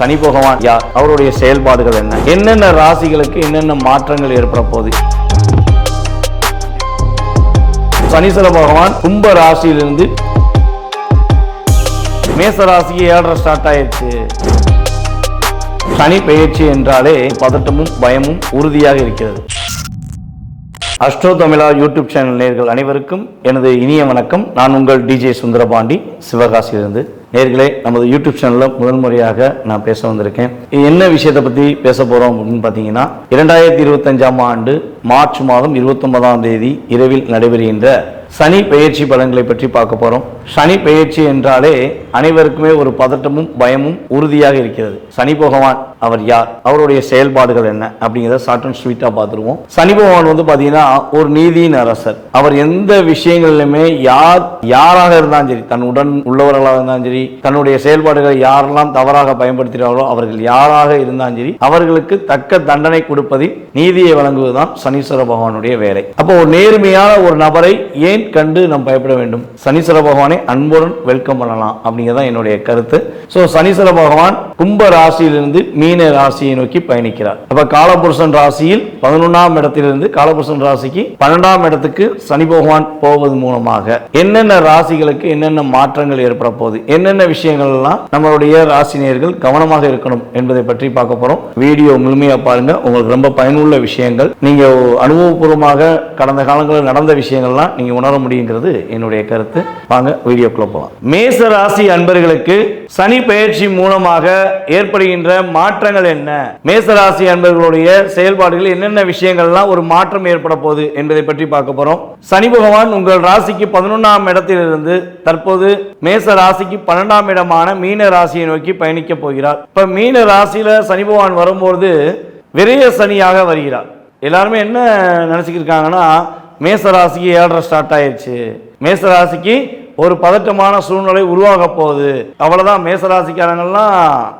சனி பகவான் யார் அவருடைய செயல்பாடுகள் என்ன? என்னென்ன ராசிகளுக்கு என்னென்ன மாற்றங்கள் ஏற்பட போகுது? சனீஸ்வர பகவான் கும்ப ராசியிலிருந்து மேச ராசிக்கு ஏழரை ஸ்டார்ட் ஆயிடுச்சு. சனி பெயர்ச்சி என்றாலே பதட்டமும் பயமும் உறுதியாக இருக்கிறது. அஷ்டோ தமிழா யூடியூப் சேனல் நேர்கள் அனைவருக்கும் எனது இனிய வணக்கம். நான் உங்கள் டிஜே சுந்தரபாண்டி சிவகாசியிலிருந்து. நேர்களே நமது யூடியூப் சேனலில் முதல் முறையாக நான் பேச வந்திருக்கேன். என்ன விஷயத்தை பற்றி பேச போகிறோம் அப்படின்னு பார்த்தீங்கன்னா இரண்டாயிரத்தி இருபத்தஞ்சாம் ஆண்டு மார்ச் மாதம் இருபத்தொன்பதாம் தேதி இரவில் நடைபெறுகின்ற சனி பெயர்ச்சி பலன்களை பற்றி பார்க்க போகிறோம் சனி பெயர்ச்சி என்றாலே அனைவருக்குமே ஒரு பதட்டமும் பயமும் உறுதியாக இருக்கிறது. சனி பகவான் அவர் யார்? அவருடைய செயல்பாடுகள் என்ன? அப்படிங்கிறத ஷார்ட் அண்ட் ஸ்வீட்டாக பார்த்துருவோம். சனி பகவான் வந்து பார்த்தீங்கன்னா ஒரு நீதியின் அரசர். அவர் எந்த விஷயங்களிலுமே யார் யாராக இருந்தாலும் சரி தன் உடன் உள்ளவர்களாக இருந்தாலும் சரி தன்னுடைய செயல்பாடுகளை யாரெல்லாம் தவறாக பயன்படுத்துகிறார்களோ அவர்கள் யாராக இருந்தாலும் சரி அவர்களுக்கு தக்க தண்டனை கொடுப்பதில் நீதியை வழங்குவதுதான் சனீஸ்வர பகவானுடைய வேலை. அப்போ ஒரு நேர்மையான ஒரு நபரை ஏன் கண்டு நாம் பயப்பட வேண்டும்? சனீஸ்வர பகவானை அன்புடன் வெல்கம் பண்ணலாம் அப்படிங்கிறதான் என்னுடைய கருத்து. ஸோ சனீஸ்வர பகவான் கும்ப ராசியிலிருந்து மீன ராசியை நோக்கி பயணிக்கிறார். அப்ப காலபுருஷன் ராசியில் பதினொன்றாம் இடத்திலிருந்து காலபுருஷன் ராசிக்கு பன்னெண்டாம் இடத்துக்கு சனி பகவான் போவது மூலமாக என்னென்ன ராசிகளுக்கு என்னென்ன மாற்றங்கள் ஏற்பட போகுது என்னென்ன விஷயங்கள்லாம் நம்மளுடைய ராசினியர்கள் கவனமாக இருக்கணும் என்பதை பற்றி பார்க்க போறோம். வீடியோ முழுமையா பாருங்க. உங்களுக்கு ரொம்ப பயனுள்ள விஷயங்கள். நீங்க அனுபவபூர்வமாக கடந்த காலங்களில் நடந்த விஷயங்கள்லாம் நீங்க உணர முடியுங்கிறது என்னுடைய கருத்து. வாங்க வீடியோக்குள்ள போகலாம் மேச ராசி அன்பர்களுக்கு சனி பெயர்ச்சி மூலமாக ஏற்படுகின்ற மாற்றங்கள் என்ன? மேச ராசி அன்பர்களுடைய செயல்பாடுகள் என்னென்ன விஷயங்கள்லாம் ஒரு மாற்றம் ஏற்பட போகுது என்பதை பற்றி பார்க்க போறோம். சனி பகவான் உங்கள் ராசிக்கு பதினொன்றாம் இடத்திலிருந்து தற்போது மேச ராசிக்கு பன்னெண்டாம் இடமான மீன ராசியை நோக்கி பயணிக்க போகிறார். இப்ப மீன ராசியில சனி பகவான் வரும்போது விரைய சனியாக வருகிறார். எல்லாருமே என்ன நினைச்சுக்கிட்டு மேச ராசிக்கு ஏழரை ஸ்டார்ட் ஆயிடுச்சு மேச ராசிக்கு ஒரு பதட்டமான சூழ்நிலை உருவாக போகுது. அவ்வளவுதான் மேசராசிக்காரங்கள்லாம்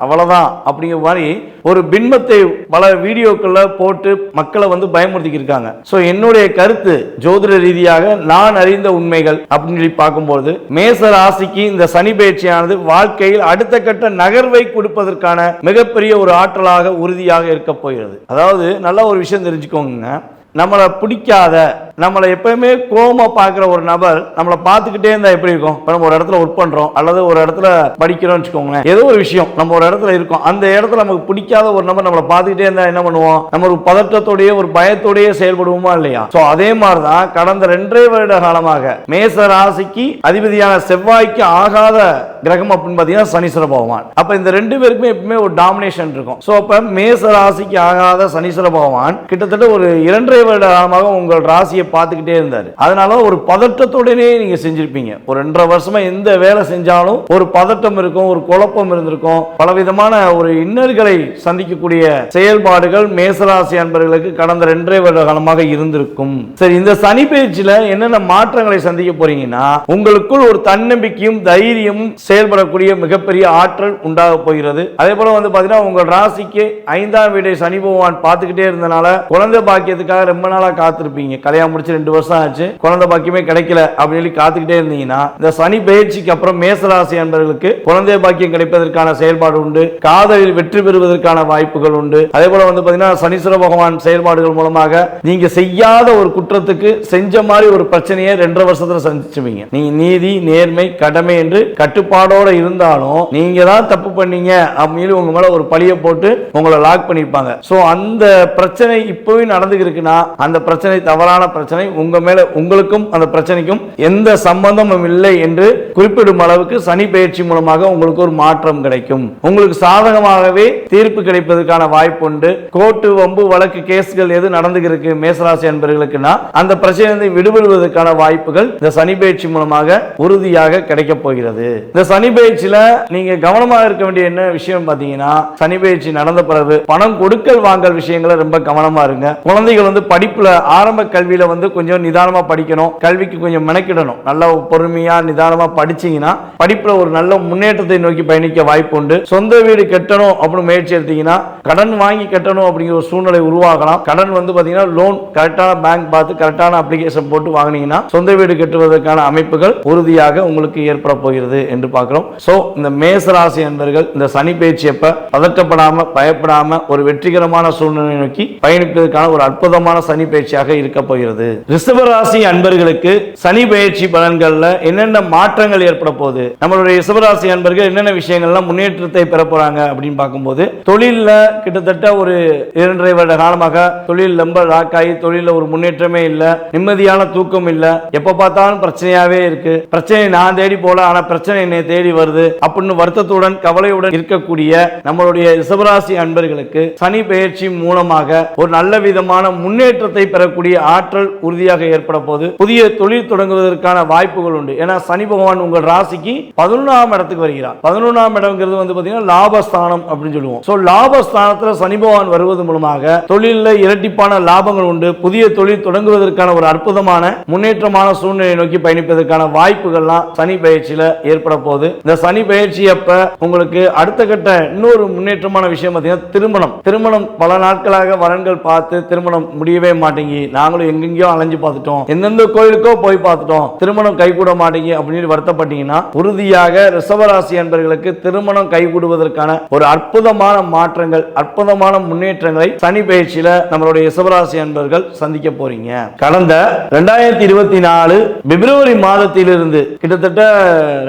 அவ்வளவுதான் அப்படிங்கிற மாதிரி ஒரு பின்பத்தை பல வீடியோக்கள்ல போட்டு மக்களை வந்து பயமுறுத்திக்கிருக்காங்க. ஸோ என்னுடைய கருத்து ஜோதிட ரீதியாக நான் அறிந்த உண்மைகள் அப்படின்னு சொல்லி பார்க்கும்போது மேச ராசிக்கு இந்த சனி பயிற்சியானது வாழ்க்கையில் அடுத்த கட்ட நகர்வை கொடுப்பதற்கான மிகப்பெரிய ஒரு ஆற்றலாக உறுதியாக இருக்க போகிறது. அதாவது நல்ல ஒரு விஷயம் தெரிஞ்சுக்கோங்க நம்மளை பிடிக்காத நம்மளை எப்பயுமே கோமா பார்க்குற ஒரு நபர் நம்மளை பார்த்துக்கிட்டே இருந்தால் எப்படி இருக்கும்? இப்போ நம்ம ஒரு இடத்துல ஒர்க் பண்ணுறோம் அல்லது ஒரு இடத்துல படிக்கிறோம்னு வச்சுக்கோங்களேன். ஏதோ ஒரு விஷயம் நம்ம ஒரு இடத்துல இருக்கோம். அந்த இடத்துல நமக்கு பிடிக்காத ஒரு நபர் நம்மளை பார்த்துக்கிட்டே இருந்தால் என்ன பண்ணுவோம்? நம்ம ஒரு பதட்டத்தோடயே ஒரு பயத்தோடையே செயல்படுவோமா இல்லையா? ஸோ அதே மாதிரி தான் கடந்த ரெண்டரை வருட காலமாக மேச ராசிக்கு அதிபதியான செவ்வாய்க்கு ஆகாத கிரகம் அப்படின்னு பார்த்தீங்கன்னா சனீஸ்வர பகவான். அப்போ இந்த ரெண்டு பேருக்குமே எப்பவுமே ஒரு டாமினேஷன் இருக்கும். ஸோ அப்போ மேச ராசிக்கு ஆகாத சனீஸ்வர பகவான் கிட்டத்தட்ட ஒரு இரண்டரை வருட காலமாக உங்கள் ராசியை பார்த்துக்கிட்டே இருந்தார். அதனால ஒரு பதட்டத்தோடனே நீங்கள் செஞ்சுருப்பீங்க. ஒரு ரெண்டரை வருஷமா எந்த வேலை செஞ்சாலும் ஒரு பதட்டம் இருக்கும் ஒரு குழப்பம் இருந்திருக்கும். பலவிதமான ஒரு இன்னல்களை சந்திக்கக்கூடிய செயல்பாடுகள் மேசராசி அன்பர்களுக்கு கடந்த ரெண்டரை வருட காலமாக இருந்திருக்கும். சரி இந்த சனி பயிற்சியில என்னென்ன மாற்றங்களை சந்திக்க போறீங்கன்னா உங்களுக்குள் ஒரு தன்னம்பிக்கையும் தைரியமும் செயல்படக்கூடிய மிகப்பெரிய ஆற்றல் உண்டாக போகிறது. அதே போல வந்து பாத்தீங்கன்னா உங்கள் ராசிக்கு ஐந்தாம் வீடை சனி பகவான் பார்த்துக்கிட்டே இருந்தனால குழந்தை பாக்கியத்துக்காக ரொம்ப நாளா காத்திருப்பீங்க. கல்யாணம் முடிச்சு ரெண்டு வருஷம் ஆச்சு. குழந்தை பாக்கியமே கிடைக்கல அப்படின்னு சொல்லி காத்துக்கிட்டே இருந்தீங்கன்னா இந்த சனி பயிற்சிக்கு அப்புறம் மேசராசி அன்பர்களுக்கு குழந்தை பாக்கியம் கிடைப்பதற்கான செயல்பாடு உண்டு. காதலில் வெற்றி பெறுவதற்கான வாய்ப்புகள் உண்டு. அதே போல வந்து பாத்தீங்கன்னா சனீஸ்வர பகவான் செயல்பாடுகள் மூலமாக நீங்க செய்யாத ஒரு குற்றத்துக்கு செஞ்ச மாதிரி ஒரு பிரச்சனையை ரெண்டரை வருஷத்துல சந்திச்சுவீங்க நீங்க நீதி நேர்மை கடமை என்று கட்டுப்பாடோட இருந்தாலும் நீங்க தான் தப்பு பண்ணீங்க அப்படின்னு உங்க மேல ஒரு பழிய போட்டு உங்களை லாக் பண்ணிருப்பாங்க சோ அந்த பிரச்சனை இப்பவே நடந்துக்கிருக்குன்னா அந்த பிரச்சனை தவறான பிரச்சனை உங்க மேல உங்களுக்கும் அந்த பிரச்சனைக்கும் எந்த சம்பந்தமும் இல்லை என்று குறிப்பிடும் அளவுக்கு சனி பயிற்சி மூலமாக உங்களுக்கு ஒரு மாற்றம் கிடைக்கும். உங்களுக்கு சாதகமாகவே தீர்ப்பு கிடைப்பதற்கான வாய்ப்பு உண்டு. கோர்ட்டு வம்பு வழக்கு கேஸ்கள் எது நடந்துகிருக்கு மேசராசி அன்பர்களுக்குன்னா அந்த பிரச்சனை விடுபடுவதற்கான வாய்ப்புகள் இந்த சனி பயிற்சி மூலமாக உறுதியாக கிடைக்க போகிறது. இந்த சனி பயிற்சியில நீங்க கவனமாக இருக்க வேண்டிய என்ன விஷயம் பாத்தீங்கன்னா சனி பயிற்சி நடந்த பிறகு பணம் கொடுக்கல் வாங்கல் விஷயங்களை ரொம்ப கவனமா இருங்க. குழந்தைகள் வந்து படிப்புல ஆரம்ப கல்வியில வந்து வந்து கொஞ்சம் நிதானமாக படிக்கணும் கல்விக்கு கொஞ்சம் மெனக்கிடணும். நல்லா பொறுமையாக நிதானமாக படிச்சீங்கன்னா படிப்பில் ஒரு நல்ல முன்னேற்றத்தை நோக்கி பயணிக்க வாய்ப்பு உண்டு சொந்த வீடு கட்டணும் அப்படின்னு முயற்சி எடுத்தீங்கன்னா கடன் வாங்கி கட்டணும் அப்படிங்கிற ஒரு சூழ்நிலை உருவாகலாம். கடன் வந்து பார்த்தீங்கன்னா லோன் கரெக்டான பேங்க் பார்த்து கரெக்டான அப்ளிகேஷன் போட்டு வாங்கினீங்கன்னா சொந்த வீடு கட்டுவதற்கான அமைப்புகள் உறுதியாக உங்களுக்கு ஏற்பட போகிறது என்று பார்க்குறோம். ஸோ இந்த மேசராசி என்பர்கள் இந்த சனி பயிற்சி எப்போ பதட்டப்படாமல் பயப்படாமல் ஒரு வெற்றிகரமான சூழ்நிலை நோக்கி பயணிப்பதற்கான ஒரு அற்புதமான சனி பயிற்சியாக இருக்க போகிறது. ரிஷபராசி அன்பர்களுக்கு சனி பயிற்சி பலன்கள்ல என்னென்ன மாற்றங்கள் ஏற்பட போகுது? நம்மளுடைய ரிஷபராசி அன்பர்கள் என்னென்ன விஷயங்கள்லாம் முன்னேற்றத்தை பெற போறாங்க அப்படின்னு பார்க்கும்போது தொழில்ல கிட்டத்தட்ட ஒரு இரண்டரை வருட காலமாக தொழில் ரொம்ப லாக் ஆகி தொழில ஒரு முன்னேற்றமே இல்லை நிம்மதியான தூக்கம் இல்ல. எப்ப பார்த்தாலும் பிரச்சனையாவே இருக்கு. பிரச்சனை நான் தேடி போல ஆனா பிரச்சனை என்னை தேடி வருது அப்படின்னு வருத்தத்துடன் கவலையுடன் இருக்கக்கூடிய நம்மளுடைய ரிஷபராசி அன்பர்களுக்கு சனி பயிற்சி மூலமாக ஒரு நல்ல விதமான முன்னேற்றத்தை பெறக்கூடிய ஆற்றல் உறுதியாக ஏற்பட போது புதிய தொழில் தொடங்குவதற்கான வாய்ப்புகள் உண்டு. ஏன்னா சனி பகவான் உங்கள் ராசிக்கு பதினொன்றாம் இடத்துக்கு வருகிறார். பதினொன்றாம் இடம்ங்கிறது வந்து பாத்தீங்கன்னா லாபஸ்தானம் அப்படின்னு சொல்லுவோம். சோ லாபஸ்தானத்துல சனி பகவான் வருவது மூலமாக தொழிலில் இரட்டிப்பான லாபங்கள் உண்டு. புதிய தொழில் தொடங்குவதற்கான ஒரு அற்புதமான முன்னேற்றமான சூழ்நிலையை நோக்கி பயணிப்பதற்கான வாய்ப்புகள்லாம் சனி பயிற்சியில ஏற்பட போகுது. இந்த சனி பயிற்சி அப்ப உங்களுக்கு அடுத்த கட்ட இன்னொரு முன்னேற்றமான விஷயம் பார்த்தீங்கன்னா திருமணம். திருமணம் பல நாட்களாக வரன்கள் பார்த்து திருமணம் முடியவே மாட்டேங்கி நாங்களும் எங்கெங்கயோ அலைஞ்சு பார்த்துட்டோம். எந்தெந்த கோயிலுக்கோ போய் பார்த்துட்டோம். திருமணம் கைகூட மாட்டேங்கி அப்படின்னு வருத்தப்பட்டீங்கன்னா உறுதியாக ரிஷபராசி என்பர்களுக்கு திருமணம் கைகூடுவதற்கான ஒரு அற்புதமான மாற்றங்கள் அற்புதமான முன்னேற்றங்களை சனி பயிற்சியில நம்மளுடைய ரிஷபராசி என்பர்கள் சந்திக்க போறீங்க. கடந்த ரெண்டாயிரத்தி இருபத்தி நாலு பிப்ரவரி மாதத்திலிருந்து கிட்டத்தட்ட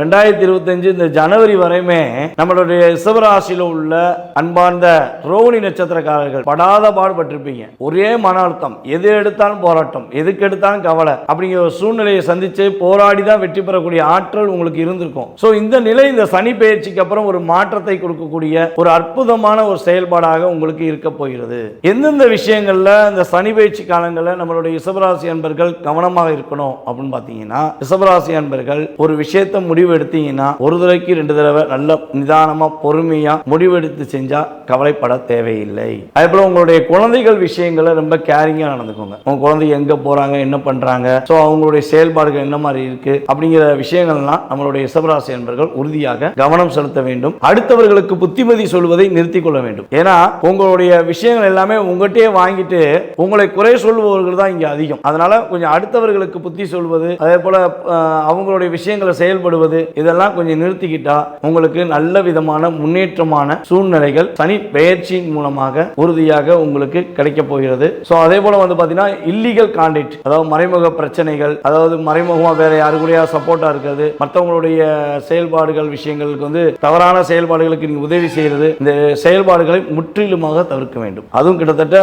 ரெண்டாயிரத்தி இருபத்தஞ்சு இந்த ஜனவரி வரையுமே நம்மளுடைய ரிஷபராசியில உள்ள அன்பார்ந்த ரோஹிணி நட்சத்திரக்காரர்கள் படாத பாடுபட்டிருப்பீங்க. ஒரே மன அழுத்தம். எது எடுத்தாலும் போராட்டம். எதுக்கு எடுத்தாலும் கவலை. அப்படிங்கிற ஒரு சூழ்நிலையை சந்திச்சு போராடி தான் வெற்றி பெறக்கூடிய ஆற்றல் உங்களுக்கு இருந்திருக்கும். ஸோ இந்த நிலை இந்த சனி பயிற்சிக்கு அப்புறம் ஒரு மாற்றத்தை கொடுக்கக்கூடிய ஒரு அற்புதமான ஒரு செயல்பாடாக உங்களுக்கு இருக்க போகிறது. எந்தெந்த விஷயங்கள்ல இந்த சனி பயிற்சி காலங்களில் நம்மளுடைய ரிஷபராசி அன்பர்கள் கவனமாக இருக்கணும் அப்படின்னு பார்த்தீங்கன்னா ரிஷபராசி அன்பர்கள் ஒரு விஷயத்தை முடிவு எடுத்தீங்கன்னா ஒரு தடவைக்கு ரெண்டு தடவை நல்ல நிதானமாக பொறுமையாக முடிவெடுத்து செஞ்சால் கவலைப்பட தேவையில்லை. அதே போல் உங்களுடைய குழந்தைகள் விஷயங்களை ரொம்ப கேரிங்காக நடந்துக்கோங்க. உங்கள் குழந்தை எங்க போறாங்க என்ன பண்றாங்க ஸோ அவங்களுடைய செயல்பாடுகள் என்ன மாதிரி இருக்கு அப்படிங்கிற விஷயங்கள்லாம் நம்மளுடைய ரிஷபராசி என்பர்கள் உறுதியாக கவனம் செலுத்த வேண்டும். அடுத்தவர்களுக்கு புத்திமதி சொல்வதை நிறுத்திக் கொள்ள வேண்டும். ஏன்னா உங்களுடைய விஷயங்கள் எல்லாமே உங்கள்கிட்டயே வாங்கிட்டு உங்களை குறை சொல்பவர்கள் தான் இங்க அதிகம். அதனால கொஞ்சம் அடுத்தவர்களுக்கு புத்தி சொல்வது அதே போல அவங்களுடைய விஷயங்களை செயல்படுவது இதெல்லாம் கொஞ்சம் நிறுத்திக்கிட்டா உங்களுக்கு நல்ல விதமான முன்னேற்றமான சூழ்நிலைகள் சனி பெயர்ச்சியின் மூலமாக உறுதியாக உங்களுக்கு கிடைக்க போகிறது. ஸோ அதே போல வந்து பார்த்தீங்கன்னா இல்லீகல் கான்டிட் அதாவது மறைமுக பிரச்சனைகள் அதாவது மறைமுகமாக வேற யாரு கூடயா சப்போர்ட்டா இருக்கிறது மற்றவங்களுடைய செயல்பாடுகள் விஷயங்களுக்கு வந்து தவறான செயல்பாடுகளுக்கு நீங்க உதவி செய்யறது இந்த செயல்பாடுகளை முற்றிலுமாக தவிர்க்க வேண்டும். அதுவும் கிட்டத்தட்ட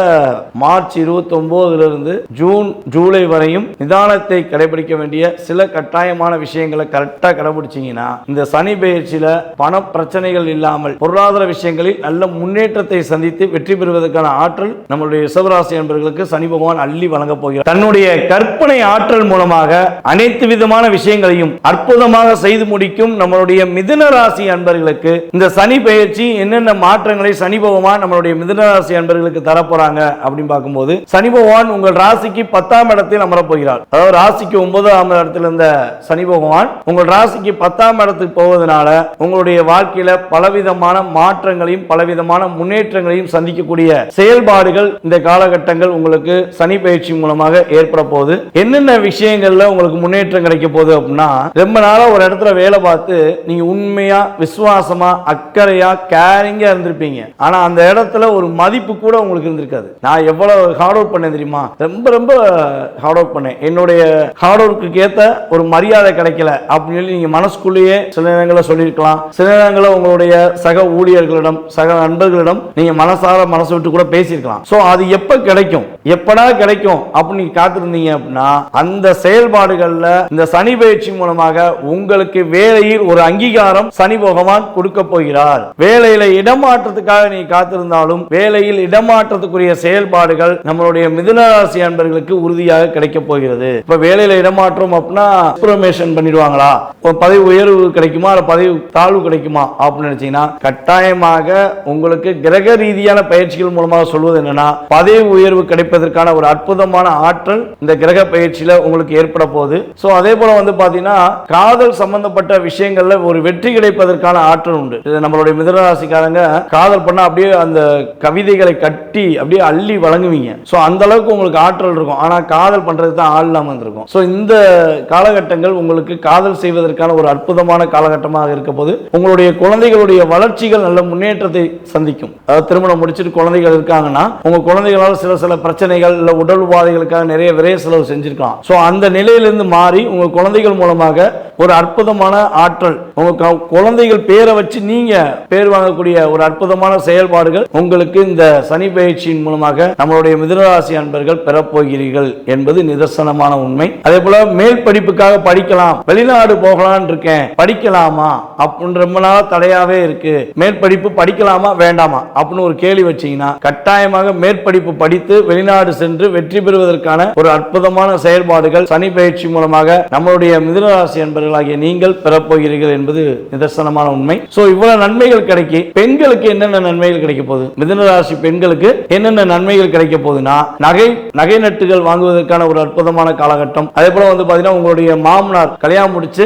மார்ச் இருபத்தி ஒன்பதுல இருந்து ஜூன் ஜூலை வரையும் நிதானத்தை கடைபிடிக்க வேண்டிய சில கட்டாயமான விஷயங்களை கரெக்டா கடைபிடிச்சீங்கன்னா இந்த சனி பயிற்சியில பண பிரச்சனைகள் இல்லாமல் பொருளாதார விஷயங்களில் நல்ல முன்னேற்றத்தை சந்தித்து வெற்றி பெறுவதற்கான ஆற்றல் நம்மளுடைய ரிஷபராசி என்பவர்களுக்கு சனி பகவான் அள்ளி வழங்கப் போகிறார். தன்னுடைய கற்பனை ஆற்றல் மூலமாக அனைத்து விதமான விஷயங்களையும் அற்புதமாக செய்து முடிக்கும் நம்மளுடைய மிதுன ராசி அன்பர்களுக்கு இந்த சனி பயிற்சி என்னென்ன மாற்றங்களை சனி பகவான் நம்மளுடைய மிதுன ராசி அன்பர்களுக்கு தரப்போறாங்க அப்படின்னு பார்க்கும்போது சனி பகவான் உங்கள் ராசிக்கு பத்தாம் இடத்தில் அமரப்போகிறார். அதாவது ராசிக்கு ஒன்பதாம் இடத்தில் இருந்த சனி பகவான் உங்கள் ராசிக்கு பத்தாம் இடத்துக்கு போவதனால உங்களுடைய வாழ்க்கையில பலவிதமான மாற்றங்களையும் பலவிதமான முன்னேற்றங்களையும் சந்திக்கக்கூடிய செயல்பாடுகள் இந்த காலகட்டங்கள் உங்களுக்கு சனி பயிற்சி மூலமாக ஏற்பட போகுது. என்னென்ன விஷயங்கள்ல உங்களுக்கு முன்னேற்றம் கிடைக்க போகுது அப்படின்னா ரொம்ப நாளா ஒரு இடத்துல வேலை பார்த்து நீங்க உண்மையா விசுவாசமா அக்கறையா கேரிங்கா இருந்திருப்பீங்க. ஆனா அந்த இடத்துல ஒரு மதிப்பு கூட உங்களுக்கு இருந்திருக்காது. நான் எவ்வளவு ஹார்ட் ஒர்க் பண்ணேன் தெரியுமா? ரொம்ப ரொம்ப ஹார்ட் ஒர்க் பண்ணேன். என்னுடைய ஹார்ட் ஒர்க்குக்கு ஏத்த ஒரு மரியாதை கிடைக்கல அப்படின்னு சொல்லி நீங்க மனசுக்குள்ளேயே சில நேரங்களில் சொல்லியிருக்கலாம். சில நேரங்களில் உங்களுடைய சக ஊழியர்களிடம் சக நண்பர்களிடம் நீங்க மனசார மனசு விட்டு கூட பேசியிருக்கலாம். சோ அது எப்ப கிடைக்கும்? எப்படா கிடைக்கும்? அப்படின்னு நீங்க காத்திருந்தீங்க அப்படின்னா அந்த செயல்பாடுகள்ல இந்த சனி பயிற்சி மூலமாக உங்களுக்கு வேலையில் ஒரு அங்கீகாரம் சனி பகவான் கொடுக்க போகிறார். வேலையில இடமாற்றத்துக்காக நீ காத்திருந்தாலும் வேலையில் இடமாற்றத்துக்குரிய செயல்பாடுகள் நம்மளுடைய மிதுனராசி அன்பர்களுக்கு உறுதியாக கிடைக்க போகிறது. இப்ப வேலையில இடமாற்றம் அப்படின்னா ப்ரொமேஷன் பண்ணிடுவாங்களா? பதவி உயர்வு கிடைக்குமா? இல்ல பதவி தாழ்வு கிடைக்குமா? அப்படின்னு நினைச்சீங்கன்னா கட்டாயமாக உங்களுக்கு கிரக ரீதியான பயிற்சிகள் மூலமாக சொல்வது என்னன்னா பதவி உயர்வு கிடைப்பதற்கான ஒரு அற்புதமான ஆற்றல் ஆற்றல் இந்த கிரக பயிற்சியில உங்களுக்கு ஏற்பட போகுது. ஸோ அதே போல வந்து பார்த்தீங்கன்னா காதல் சம்பந்தப்பட்ட விஷயங்கள்ல ஒரு வெற்றி கிடைப்பதற்கான ஆற்றல் உண்டு. இது நம்மளுடைய மிதனராசிக்காரங்க காதல் பண்ணா அப்படியே அந்த கவிதைகளை கட்டி அப்படியே அள்ளி வழங்குவீங்க. ஸோ அந்த அளவுக்கு உங்களுக்கு ஆற்றல் இருக்கும். ஆனால் காதல் பண்றதுக்கு தான் ஆள் இல்லாமல் இருந்திருக்கும் ஸோ இந்த காலகட்டங்கள் உங்களுக்கு காதல் செய்வதற்கான ஒரு அற்புதமான காலகட்டமாக இருக்க போது உங்களுடைய குழந்தைகளுடைய வளர்ச்சிகள் நல்ல முன்னேற்றத்தை சந்திக்கும். அதாவது திருமணம் முடிச்சுட்டு குழந்தைகள் இருக்காங்கன்னா உங்க குழந்தைகளால் சில சில பிரச்சனைகள் இல்லை உடல் உபாதைகளுக்கு உபாதைகளுக்காக நிறைய விரைய செலவு செஞ்சிருக்கலாம். ஸோ அந்த நிலையிலிருந்து மாறி உங்க குழந்தைகள் மூலமாக ஒரு அற்புதமான ஆற்றல் உங்க குழந்தைகள் பேரை வச்சு நீங்க பேர் வாங்கக்கூடிய ஒரு அற்புதமான செயல்பாடுகள் உங்களுக்கு இந்த சனி பயிற்சியின் மூலமாக நம்மளுடைய மிதனராசி அன்பர்கள் பெறப்போகிறீர்கள் என்பது நிதர்சனமான உண்மை. அதே போல மேல் படிப்புக்காக படிக்கலாம் வெளிநாடு போகலான் இருக்கேன் படிக்கலாமா? அப்படின்னு ரொம்ப நாள் தடையாவே இருக்கு. மேற்படிப்பு படிக்கலாமா வேண்டாமா? அப்படின்னு ஒரு கேள்வி வச்சீங்கன்னா கட்டாயமாக மேற்படிப்பு படித்து வெளிநாடு சென்று வெற்றி பெறுவதற்கு செய்வதற்கான ஒரு அற்புதமான செயல்பாடுகள் சனி பயிற்சி மூலமாக நம்மளுடைய மிதுனராசி அன்பர்களாகிய நீங்கள் பெறப்போகிறீர்கள் என்பது நிதர்சனமான உண்மை. சோ இவ்வளவு நன்மைகள் கிடைக்கி பெண்களுக்கு என்னென்ன நன்மைகள் கிடைக்க போகுது? மிதுனராசி பெண்களுக்கு என்னென்ன நன்மைகள் கிடைக்க போகுதுன்னா நகை நகை நட்டுகள் வாங்குவதற்கான ஒரு அற்புதமான காலகட்டம். அதே போல வந்து பாத்தீங்கன்னா உங்களுடைய மாமனார் கல்யாணம் முடிச்சு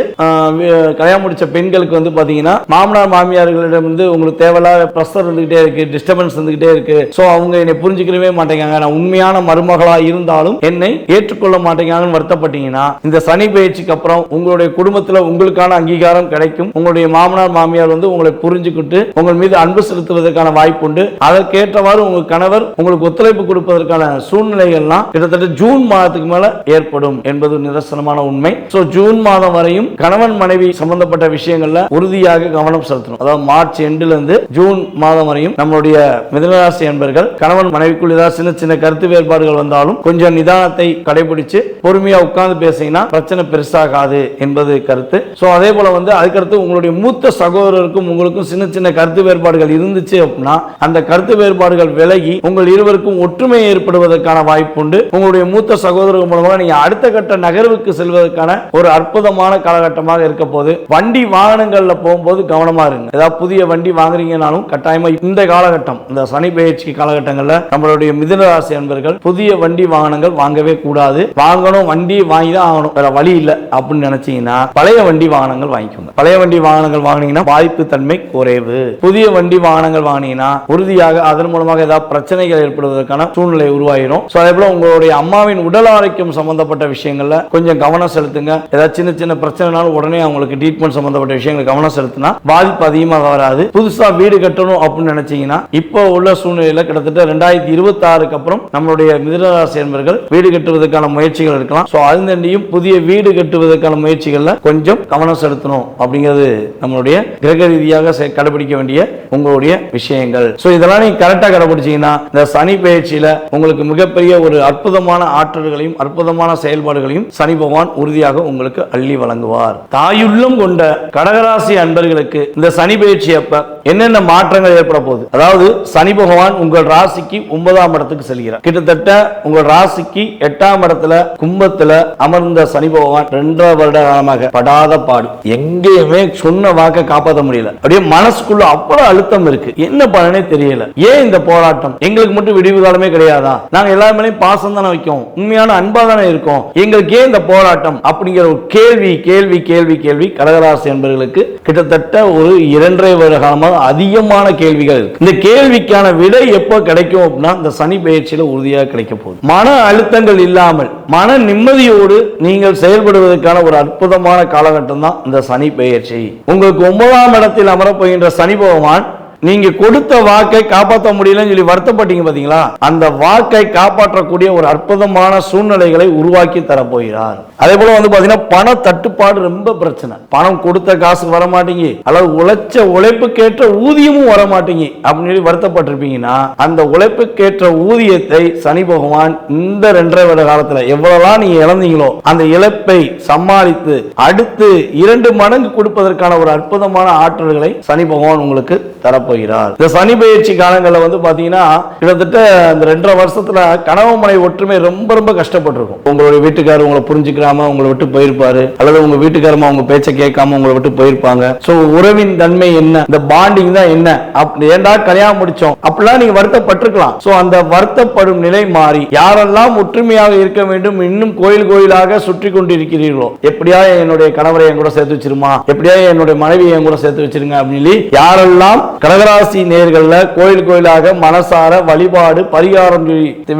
கல்யாணம் முடிச்ச பெண்களுக்கு வந்து பாத்தீங்கன்னா மாமனார் மாமியார்களிடம் வந்து உங்களுக்கு தேவையில்லாத ப்ரெஷர் இருந்துகிட்டே இருக்கு டிஸ்டர்பன்ஸ் இருந்துகிட்டே இருக்கு. சோ அவங்க என்னை புரிஞ்சுக்கவே மாட்டேங்கிறாங்க. நான் உண்மையான மருமகளா இருந்தாலும் என்னை ஏற்றுக்கொள்ள மாட்டேங்கிறாங்கன்னு வருத்தப்பட்டீங்கன்னா இந்த சனி பயிற்சிக்கு அப்புறம் உங்களுடைய குடும்பத்தில் உங்களுக்கான அங்கீகாரம் கிடைக்கும். உங்களுடைய மாமனார் மாமியார் வந்து உங்களை புரிஞ்சுக்கிட்டு உங்கள் மீது அன்பு செலுத்துவதற்கான வாய்ப்பு உண்டு. அதற்கேற்றவாறு உங்கள் கணவர் உங்களுக்கு ஒத்துழைப்பு கொடுப்பதற்கான சூழ்நிலைகள்லாம் கிட்டத்தட்ட ஜூன் மாதத்துக்கு மேல ஏற்படும் என்பது நிதர்சனமான உண்மை. சோ ஜூன் மாதம் வரையும் கணவன் மனைவி சம்பந்தப்பட்ட விஷயங்கள்ல உறுதியாக கவனம் செலுத்தணும். அதாவது மார்ச் எண்டுல இருந்து ஜூன் மாதம் வரையும் நம்மளுடைய மிதனராசி என்பர்கள் கணவன் மனைவிக்குள் ஏதாவது சின்ன சின்ன கருத்து வேறுபாடுகள் வந்தாலும் கொஞ்சம் நிதானத்தை கடைபிடிச்சு பொறுமையா உட்கார்ந்து பேசிங்கன்னா பிரச்சனை பெருசாகாது என்பது கருத்து. ஸோ அதே போல வந்து அதுக்கடுத்து உங்களுடைய மூத்த சகோதரருக்கும் உங்களுக்கும் சின்ன சின்ன கருத்து வேறுபாடுகள் இருந்துச்சு அப்படின்னா அந்த கருத்து வேறுபாடுகள் விலகி உங்கள் இருவருக்கும் ஒற்றுமை ஏற்படுவதற்கான வாய்ப்பு உண்டு. உங்களுடைய மூத்த சகோதரர்கள் மூலமாக நீங்க அடுத்த கட்ட நகர்வுக்கு செல்வதற்கான ஒரு அற்புதமான காலகட்டமாக இருக்க போது வண்டி வாகனங்கள்ல போகும்போது கவனமா இருங்க. ஏதாவது புதிய வண்டி வாங்குறீங்கனாலும் கட்டாயமா இந்த காலகட்டம் இந்த சனி பயிற்சி காலகட்டங்கள்ல நம்மளுடைய மிதனராசி அன்பர்கள் புதிய வண்டி வாகனங்கள் வாங்கவே கூடாது. வாங்கணும் வண்டி வாங்கி தான் ஆகணும். வேற வழி இல்லை அப்படின்னு நினைச்சீங்கன்னா பழைய வண்டி வாகனங்கள் வாங்கிக்கோங்க. பழைய வண்டி வாகனங்கள் வாங்கினீங்கன்னா பாதிப்பு தன்மை குறைவு. புதிய வண்டி வாகனங்கள் வாங்கினீங்கன்னா உறுதியாக அதன் மூலமாக ஏதாவது பிரச்சனைகள் ஏற்படுவதற்கான சூழ்நிலை உருவாயிரும். ஸோ அதே போல உங்களுடைய அம்மாவின் உடல் ஆரோக்கியம் சம்பந்தப்பட்ட விஷயங்கள்ல கொஞ்சம் கவனம் செலுத்துங்க. ஏதாவது சின்ன சின்ன பிரச்சனைனாலும் உடனே அவங்களுக்கு ட்ரீட்மெண்ட் சம்பந்தப்பட்ட விஷயங்கள் கவனம் செலுத்தினா பாதிப்பு அதிகமாக வராது. புதுசா வீடு கட்டணும் அப்படின்னு நினைச்சீங்கன்னா இப்போ உள்ள சூழ்நிலையில கிட்டத்தட்ட ரெண்டாயிரத்தி இருபத்தி ஆறுக்கு அப்புறம் நம்மளுடைய மிதனராசி என்பர்கள் வீடு கட்டுவதற்கான முயற்சிகள் இருக்கலாம். ஸோ அதுந்தண்டியும் புதிய வீடு கட்டுவதற்கான முயற்சிகளில் கொஞ்சம் கவனம் செலுத்தணும் அப்படிங்கிறது நம்மளுடைய கிரக ரீதியாக கடைபிடிக்க வேண்டிய உங்களுடைய விஷயங்கள். ஸோ இதெல்லாம் நீங்கள் கரெக்டாக கடைபிடிச்சிங்கன்னா இந்த சனி பயிற்சியில் உங்களுக்கு மிகப்பெரிய ஒரு அற்புதமான ஆற்றல்களையும் அற்புதமான செயல்பாடுகளையும் சனி பகவான் உறுதியாக உங்களுக்கு அள்ளி வழங்குவார். தாயுள்ளம் கொண்ட கடகராசி அன்பர்களுக்கு இந்த சனி பயிற்சி அப்ப என்னென்ன மாற்றங்கள் ஏற்பட போகுது? அதாவது சனி பகவான் உங்கள் ராசிக்கு ஒன்பதாம் இடத்துக்கு செல்கிறார். கிட்டத்தட்ட உங்கள் ராசிக்கு ராசிக்கு எட்டாம் இடத்துல கும்பத்துல அமர்ந்த சனி பகவான் ரெண்டரை வருட காலமாக படாத பாடு. எங்கேயுமே சொன்ன வாக்க காப்பாற்ற முடியல. அப்படியே மனசுக்குள்ள அவ்வளவு அழுத்தம் இருக்கு. என்ன பண்ணனே தெரியல. ஏன் இந்த போராட்டம்? எங்களுக்கு மட்டும் விடிவு காலமே கிடையாதா? நாங்க எல்லாருமே பாசம் தானே வைக்கோம். உண்மையான அன்பா தானே இருக்கோம். எங்களுக்கு ஏன் இந்த போராட்டம்? அப்படிங்கிற ஒரு கேள்வி கேள்வி கேள்வி கேள்வி கடகராசி என்பவர்களுக்கு கிட்டத்தட்ட ஒரு இரண்டரை வருட காலமாக அதிகமான கேள்விகள் இருக்கு. இந்த கேள்விக்கான விடை எப்போ கிடைக்கும் அப்படின்னா இந்த சனி பயிற்சியில உறுதியாக கிடைக்க போகுது. மன அழுத்தங்கள் இல்லாமல் மன நிம்மதியோடு நீங்கள் செயல்படுவதற்கான ஒரு அற்புதமான காலகட்டம் தான் இந்த சனி பெயர்ச்சி. உங்களுக்கு ஒன்பதாம் இடத்தில் அமரப்போகின்ற சனி பகவான் நீங்க கொடுத்த வாக்கை காப்பாற்ற முடியலன்னு சொல்லி வருத்தப்பட்டீங்க பாத்தீங்களா? அந்த வாக்கை காப்பாற்றக்கூடிய ஒரு அற்புதமான சூழ்நிலைகளை உருவாக்கி தரப்போகிறார். அதே போல வந்து பாத்தீங்கன்னா பண தட்டுப்பாடு ரொம்ப பிரச்சனை. பணம் கொடுத்த காசு வர மாட்டேங்கி அல்லது உழைச்ச உழைப்புக்கேற்ற ஊதியமும் வர மாட்டேங்கி அப்படின்னு சொல்லி வருத்தப்பட்டிருப்பீங்கன்னா அந்த உழைப்புக்கேற்ற ஊதியத்தை சனி பகவான் இந்த ரெண்டரை வருட காலத்துல எவ்வளவுலாம் நீங்க இழந்தீங்களோ அந்த இழப்பை சமாளித்து அடுத்து இரண்டு மடங்கு கொடுப்பதற்கான ஒரு அற்புதமான ஆற்றல்களை சனி பகவான் உங்களுக்கு தரப்போ போகிறார். இந்த சனி பயிற்சி காலங்களில் வந்து பாத்தீங்கன்னா கிட்டத்தட்ட இந்த ரெண்டரை வருஷத்துல கணவன் மனை ஒற்றுமை ரொம்ப ரொம்ப கஷ்டப்பட்டிருக்கும். உங்களுடைய வீட்டுக்காரர் உங்களை புரிஞ்சுக்கிறாம உங்களை விட்டு போயிருப்பாரு. அல்லது உங்க வீட்டுக்காரமா உங்க பேச்சை கேட்காம உங்களை விட்டு போயிருப்பாங்க. சோ உறவின் தன்மை என்ன? இந்த பாண்டிங் தான் என்ன? அப்படி ஏண்டா கல்யாணம் முடிச்சோம்? அப்படிலாம் நீங்க வருத்தப்பட்டிருக்கலாம். சோ அந்த வருத்தப்படும் நிலை மாறி யாரெல்லாம் ஒற்றுமையாக இருக்க வேண்டும் இன்னும் கோயில் கோயிலாக சுற்றி கொண்டிருக்கிறீர்களோ எப்படியா என்னுடைய கணவரை என் கூட சேர்த்து வச்சிருமா? எப்படியா என்னுடைய மனைவியை என் கூட சேர்த்து வச்சிருங்க அப்படின்னு சொல்லி யாரெல்லாம் கடகராசி நேர்கள்ல கோயில் கோயிலாக மனசார வழிபாடு பரிகாரம்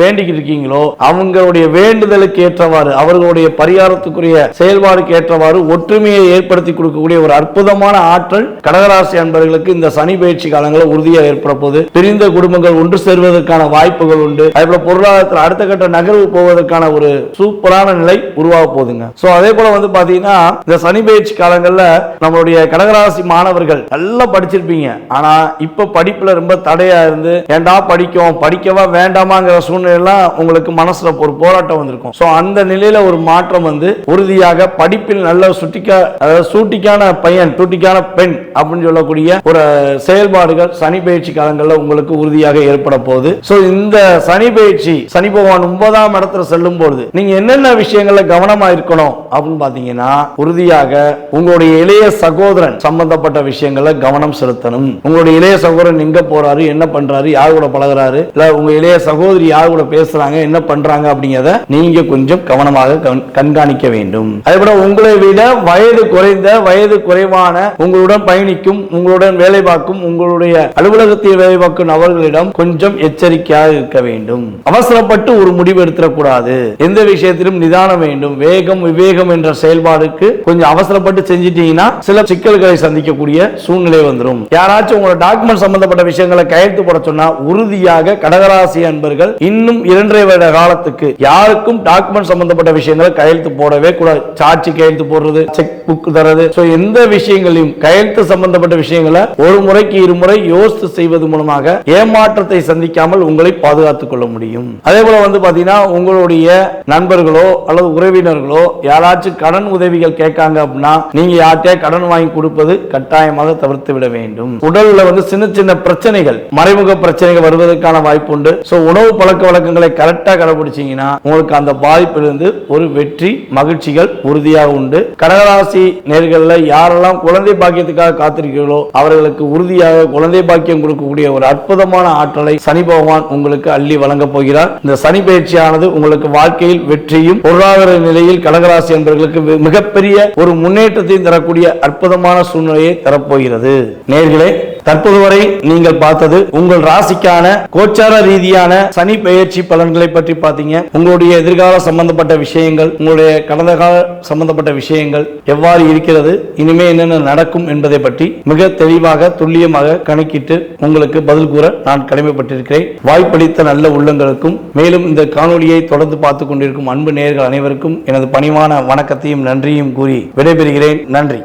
வேண்டிக்கிட்டு இருக்கீங்களோ அவங்களுடைய வேண்டுதலுக்கு ஏற்றவாறு அவர்களுடைய பரிகாரத்துக்குரிய செயல்பாடுக்கு ஏற்றவாறு ஒற்றுமையை ஏற்படுத்தி கொடுக்கக்கூடிய ஒரு அற்புதமான ஆற்றல் கடகராசி அன்பர்களுக்கு இந்த சனி பயிற்சி காலங்களில் உறுதியாக ஏற்பட போது பிரிந்த குடும்பங்கள் ஒன்று சேர்வதற்கான வாய்ப்புகள் உண்டு. அதே போல பொருளாதாரத்தில் அடுத்த கட்ட நகர்வு போவதற்கான ஒரு சூப்பரான நிலை உருவாக போகுதுங்க. ஸோ அதே போல வந்து பாத்தீங்கன்னா இந்த சனி பயிற்சி காலங்களில் நம்மளுடைய கடகராசி மாணவர்கள் நல்லா படிச்சிருப்பீங்க. ஆனா இப்போ படிப்புல ரொம்ப தடையா இருந்து ஏண்டா படிக்கும்? படிக்கவா வேண்டாமாங்கிற சூழ்நிலையெல்லாம் உங்களுக்கு மனசுல ஒரு போராட்டம் வந்திருக்கும். சோ அந்த நிலையில ஒரு மாற்றம் வந்து உறுதியாக படிப்பில் நல்ல சுட்டிக்கா அதாவது சூட்டிக்கான பையன் சூட்டிக்கான பெண் அப்படின்னு சொல்லக்கூடிய ஒரு செயல்பாடுகள் சனி பயிற்சி காலங்களில் உங்களுக்கு உறுதியாக ஏற்பட போகுது. சோ இந்த சனி பயிற்சி சனி பகவான் ஒன்பதாம் இடத்துல செல்லும் பொழுது நீங்க என்னென்ன விஷயங்கள்ல கவனமா இருக்கணும் அப்படின்னு பார்த்தீங்கன்னா உறுதியாக உங்களுடைய இளைய சகோதரன் சம்பந்தப்பட்ட விஷயங்களை கவனம் செலுத்தணும். உங்களுடைய இளைய சகோதரன் எங்க போறாரு என்ன பண்றாரு யார் கூட பழகுறாரு இல்ல உங்க இளைய சகோதரி யார் கூட பேசுறாங்க என்ன பண்றாங்க அப்படிங்கறத நீங்க கொஞ்சம் கவனமாக கண்காணிக்க வேண்டும். அதே போல உங்களை விட வயது குறைந்த வயது குறைவான உங்களுடன் பயணிக்கும் உங்களுடன் வேலை பார்க்கும் உங்களுடைய அலுவலகத்தில் வேலை பார்க்கும் நபர்களிடம் கொஞ்சம் எச்சரிக்கையாக இருக்க வேண்டும். அவசரப்பட்டு ஒரு முடிவு எடுத்துடக்கூடாது. எந்த விஷயத்திலும் நிதானம் வேண்டும். வேகம் விவேகம் என்ற செயல்பாடுக்கு கொஞ்சம் அவசரப்பட்டு செஞ்சிட்டீங்கன்னா சில சிக்கல்களை சந்திக்கக்கூடிய சூழ்நிலை வந்துடும் யாராச்சும் உங்களோட டாக்குமெண்ட் சம்பந்தப்பட்ட விஷயங்களை கையெழுத்து போட சொன்னா உறுதியாக கடகராசி அன்பர்கள் இன்னும் இரண்டரை வருட காலத்துக்கு யாருக்கும் டாக்குமெண்ட் சம்பந்தப்பட்ட விஷயங்களை கையெழுத்து போடவே கூடாது. சாட்சி கையெழுத்து போடுறது செக் புக் தரது எந்த விஷயங்களையும் கையெழுத்து சம்பந்தப்பட்ட விஷயங்களை ஒரு முறைக்கு இருமுறை யோசித்து செய்வது மூலமாக ஏமாற்றத்தை சந்திக்காமல் உங்களை பாதுகாத்துக் கொள்ள முடியும். அதே போல வந்து பாத்தீங்கன்னா உங்களுடைய நண்பர்களோ அல்லது உறவினர்களோ யாராச்சும் கடன் உதவிகள் கேட்காங்க அப்படின்னா நீங்க யார்கிட்டயே கடன் வாங்கி கொடுப்பது கட்டாயமாக தவிர்த்து விட வேண்டும். உடல்ல வந்து சின்ன சின்ன பிரச்சனைகள் மறைமுக பிரச்சனைகள் வருவதற்கான வாய்ப்பு உண்டு ஸோ உணவு பழக்க வழக்கங்களை கரெக்டா கடைபிடிச்சீங்கன்னா உங்களுக்கு அந்த பாதிப்பிலிருந்து ஒரு வெற்றி மகிழ்ச்சிகள் உறுதியாக உண்டு. கடகராசி நேர்கள்ல யாரெல்லாம் குழந்தை பாக்கியத்துக்காக காத்திருக்கிறீர்களோ அவர்களுக்கு உறுதியாக குழந்தை பாக்கியம் கொடுக்கக்கூடிய ஒரு அற்புதமான ஆற்றலை சனி பகவான் உங்களுக்கு அள்ளி வழங்கப் போகிறார். இந்த சனி பயிற்சியானது உங்களுக்கு வாழ்க்கையில் வெற்றியும் பொருளாதார நிலையில் கடகராசி என்பவர்களுக்கு மிகப்பெரிய ஒரு முன்னேற்றத்தையும் தரக்கூடிய அற்புதமான சூழ்நிலையை தரப்போகிறது. நேர்களே தற்போது வரை நீங்கள் பார்த்தது உங்கள் ராசிக்கான கோச்சார ரீதியான சனி பெயர்ச்சி பலன்களை பற்றி பார்த்தீங்க. உங்களுடைய எதிர்கால சம்பந்தப்பட்ட விஷயங்கள் உங்களுடைய கடந்த கால சம்பந்தப்பட்ட விஷயங்கள் எவ்வாறு இருக்கிறது இனிமே என்னென்ன நடக்கும் என்பதை பற்றி மிக தெளிவாக துல்லியமாக கணக்கிட்டு உங்களுக்கு பதில் கூற நான் கடமைப்பட்டிருக்கிறேன். வாய்ப்பளித்த நல்ல உள்ளங்களுக்கும் மேலும் இந்த காணொலியை தொடர்ந்து பார்த்து கொண்டிருக்கும் அன்பு நேயர்கள் அனைவருக்கும் எனது பணிவான வணக்கத்தையும் நன்றியும் கூறி விடைபெறுகிறேன். நன்றி.